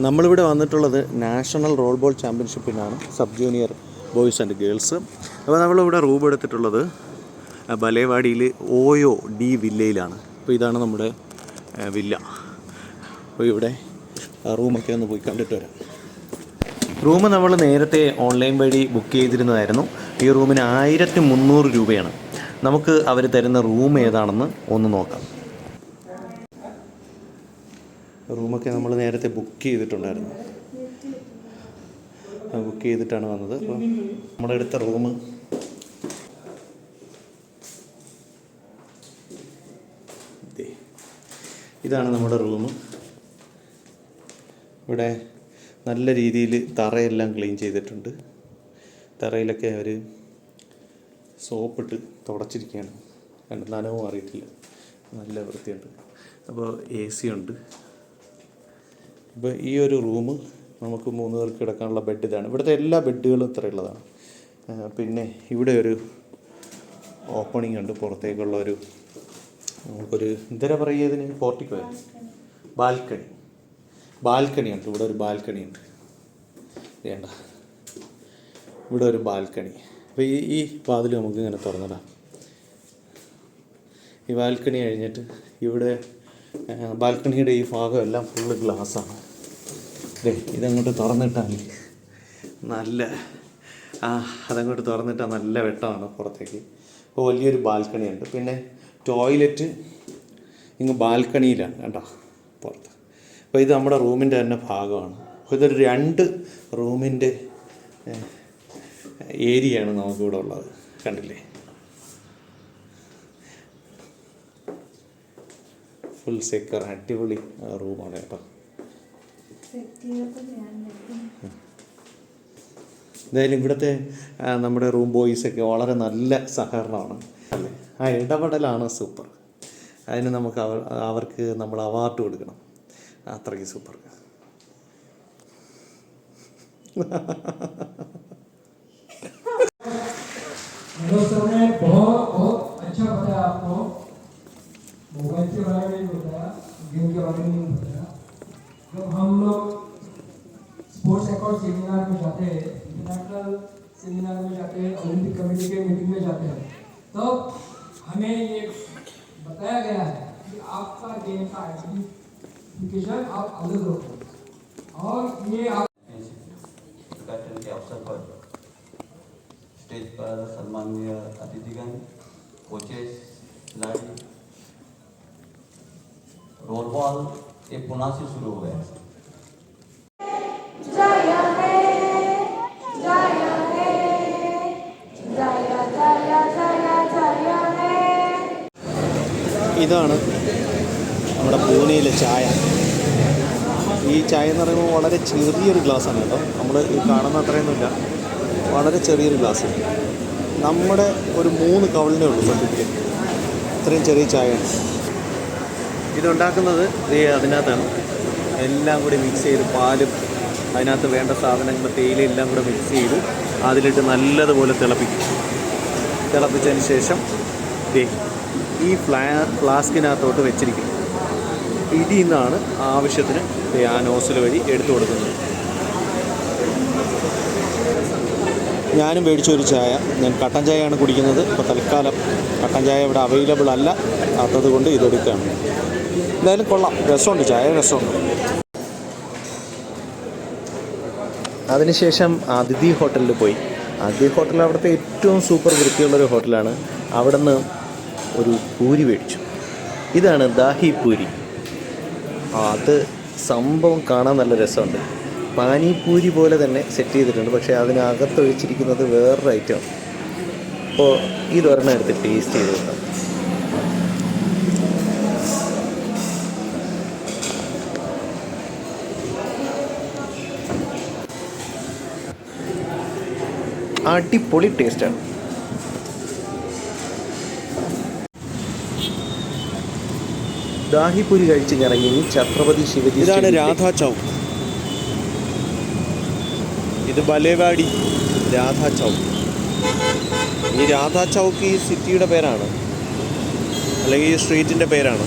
നമ്മളിവിടെ വന്നിട്ടുള്ളത് national roll ball ചാമ്പ്യൻഷിപ്പിനാണ് sub junior boys and girls. അപ്പോൾ നമ്മളിവിടെ റൂം എടുത്തിട്ടുള്ളത് ബലേവാടിയിൽ ഓയോ ഡി വില്ലയിലാണ്. അപ്പോൾ ഇതാണ് നമ്മുടെ വില്ല. അപ്പോൾ ഇവിടെ റൂമൊക്കെ ഒന്ന് പോയി കണ്ടിട്ട് വരാം. റൂം നമ്മൾ നേരത്തെ ഓൺലൈൻ വഴി ബുക്ക് ചെയ്തിരുന്നതായിരുന്നു. ഈ റൂമിന് ആയിരത്തി മുന്നൂറ് രൂപയാണ്. നമുക്ക് അവർ തരുന്ന റൂം ഏതാണെന്ന് ഒന്ന് നോക്കാം. റൂമൊക്കെ നമ്മൾ നേരത്തെ ബുക്ക് ചെയ്തിട്ടുണ്ടായിരുന്നു. ബുക്ക് ചെയ്തിട്ടാണ് വന്നത്. അപ്പോൾ അടുത്ത റൂം. ഇതാണ് നമ്മുടെ റൂം. ഇവിടെ നല്ല രീതിയിൽ തറയെല്ലാം ക്ലീൻ ചെയ്തിട്ടുണ്ട്. തറയിലൊക്കെ അവർ സോപ്പിട്ട് തുടച്ചിരിക്കുകയാണ്. കണ്ട്? നനവും മാറിയിട്ടില്ല നല്ല വൃത്തിയുണ്ട്. അപ്പോൾ എ സി ഉണ്ട്. ഇപ്പോൾ ഈ ഒരു റൂം നമുക്ക് മൂന്ന് പേർക്ക് കിടക്കാനുള്ള ബെഡ് ഇതാണ്. ഇവിടുത്തെ എല്ലാ ബെഡുകളും ഇത്രയുള്ളതാണ് പിന്നെ ഇവിടെ ഒരു ഓപ്പണിംഗ് ഉണ്ട്. പുറത്തേക്കുള്ള ഒരു നമുക്കൊരു എന്തര പറയുക പോർട്ടിക്കോ ബാൽക്കണി ബാൽക്കണി ഉണ്ട്. ഇവിടെ ഒരു ബാൽക്കണി ഉണ്ട്. വേണ്ട. ഇവിടെ ഒരു ബാൽക്കണി അപ്പോൾ ഈ ഈ വാതിൽ നമുക്ക് ഇങ്ങനെ തുറന്നിടാം. ഈ ബാൽക്കണി കഴിഞ്ഞിട്ട് ഇവിടെ ബാൽക്കണിയുടെ ഈ ഭാഗം എല്ലാം ഫുള്ള് ഗ്ലാസ്സാണ് ദേ ഇതങ്ങോട്ട് തുറന്നിട്ടാൽ നല്ല ആ അതങ്ങോട്ട് തുറന്നിട്ടാൽ നല്ല വെട്ടമാണ് പുറത്തേക്ക്. അപ്പോൾ വലിയൊരു ബാൽക്കണി ഉണ്ട് പിന്നെ ടോയ്ലറ്റ് ഇങ്ങ് ബാൽക്കണിയിലാണ് കേട്ടോ പുറത്ത്. അപ്പോൾ ഇത് നമ്മുടെ റൂമിന്റെ തന്നെ ഭാഗമാണ്. അപ്പോൾ ഇതൊരു രണ്ട് റൂമിന്റെ ഏരിയയാണ് നമുക്കിവിടെ ഉള്ളത്. കണ്ടില്ലേ? ഫുൾ സെക്കർ അടിപൊളി റൂമാണ് കേട്ടോ. എന്തായാലും ഇവിടുത്തെ നമ്മുടെ റൂം ബോയ്സൊക്കെ വളരെ നല്ല സഹകരണമാണ്. അല്ലേ? ആ ഇടപെടലാണ് സൂപ്പർ. അതിന് നമുക്ക് അവർ അവർക്ക് നമ്മൾ അവാർഡ് കൊടുക്കണം. അത്രയ്ക്ക് സൂപ്പർ. जब हम लोग स्पोर्ट्स अकॉर्ड सेमिनार में जाते हैं इंटरनेशनल सेमिनार में जाते हैं ओलंपिक कमेटी के मीटिंग में जाते हैं। तब हमें ये बताया गया है कि आपका गेम का एप्लीकेशन आप अलग रखो और ये आप उद्घाटन के अवसर पर स्टेज पर सम्माननीय अतिथिगण कोचेस खिलाड़ी रोल बॉल ये पुनः से शुरू हुआ है जय हे जय हे जय जय जय जय हे ഇതാണ് നമ്മുടെ പൂനെയിലെ ചായ ഈ ചായ എന്ന് പറയുമ്പോൾ വളരെ ചെറിയൊരു ഗ്ലാസ്സാണ് കേട്ടോ നമ്മൾ ഈ കാണുന്ന അത്രയൊന്നുമില്ല വളരെ ചെറിയൊരു ഗ്ലാസ് നമ്മുടെ ഒരു മൂന്ന് കവളിനേ ഉള്ളൂ സത്യത്തിൽ ഇത്രയും ചെറിയ ചായയാണ് ഇതുണ്ടാക്കുന്നത് അതിനകത്താണ്. എല്ലാം കൂടി മിക്സ് ചെയ്ത് പാലും അതിനകത്ത് വേണ്ട സാധനങ്ങൾ തേയിലും എല്ലാം കൂടെ മിക്സ് ചെയ്ത് അതിലിട്ട് നല്ലതുപോലെ തിളപ്പിക്കും. തിളപ്പിച്ചതിന് ശേഷം ദേ ഈ ഫ്ലാ ഫ്ലാസ്കിനകത്തോട്ട് വെച്ചിരിക്കും ഇതിൽ നിന്നാണ് ആവശ്യത്തിന് ആ നോസിൽ വഴി എടുത്തു കൊടുക്കുന്നത്. ഞാനും മേടിച്ചൊരു ചായ. ഞാൻ കട്ടൻ ചായയാണ് കുടിക്കുന്നത്. ഇപ്പോൾ തൽക്കാലം കട്ടൻ ചായ ഇവിടെ അവൈലബിൾ അല്ല. അത്തത് കൊണ്ട് ഇതെടുക്കുകയാണ്. എന്തായാലും കൊള്ളാം. രസമുണ്ട് ചായ രസമുണ്ട്. അതിനുശേഷം അതിഥി ഹോട്ടലിൽ പോയി. അതിഥി ഹോട്ടൽ അവിടുത്തെ ഏറ്റവും സൂപ്പർ വൃത്തിയുള്ളൊരു ഹോട്ടലാണ്. അവിടെ നിന്ന് ഒരു പൂരി മേടിച്ചു. ഇതാണ് ദാഹി പൂരി. അത് സംഭവം കാണാൻ നല്ല രസമുണ്ട്. പാനിപൂരി പോലെ തന്നെ സെറ്റ് ചെയ്തിട്ടുണ്ട്. പക്ഷേ അതിനകത്ത് ഒഴിച്ചിരിക്കുന്നത് വേറൊരു ഐറ്റമാണ് അപ്പോൾ ഇതൊരെണ്ണം എടുത്ത് ടേസ്റ്റ് ചെയ്ത് നോക്കാം. അടിപൊളി ടേസ്റ്റാണ് ദാഹിപുരി കഴിച്ച് ഇറങ്ങി ഛത്രപതി ശിവജി ഇതാണ് രാധാ ചൗക്ക് ഇത് ബലേവാടി രാധാ ചൗക്ക് ഈ രാധാ ചൗക്ക് ഈ സിറ്റിയുടെ പേരാണ്. അല്ലെങ്കിൽ ഈ സ്ട്രീറ്റിന്റെ പേരാണ്.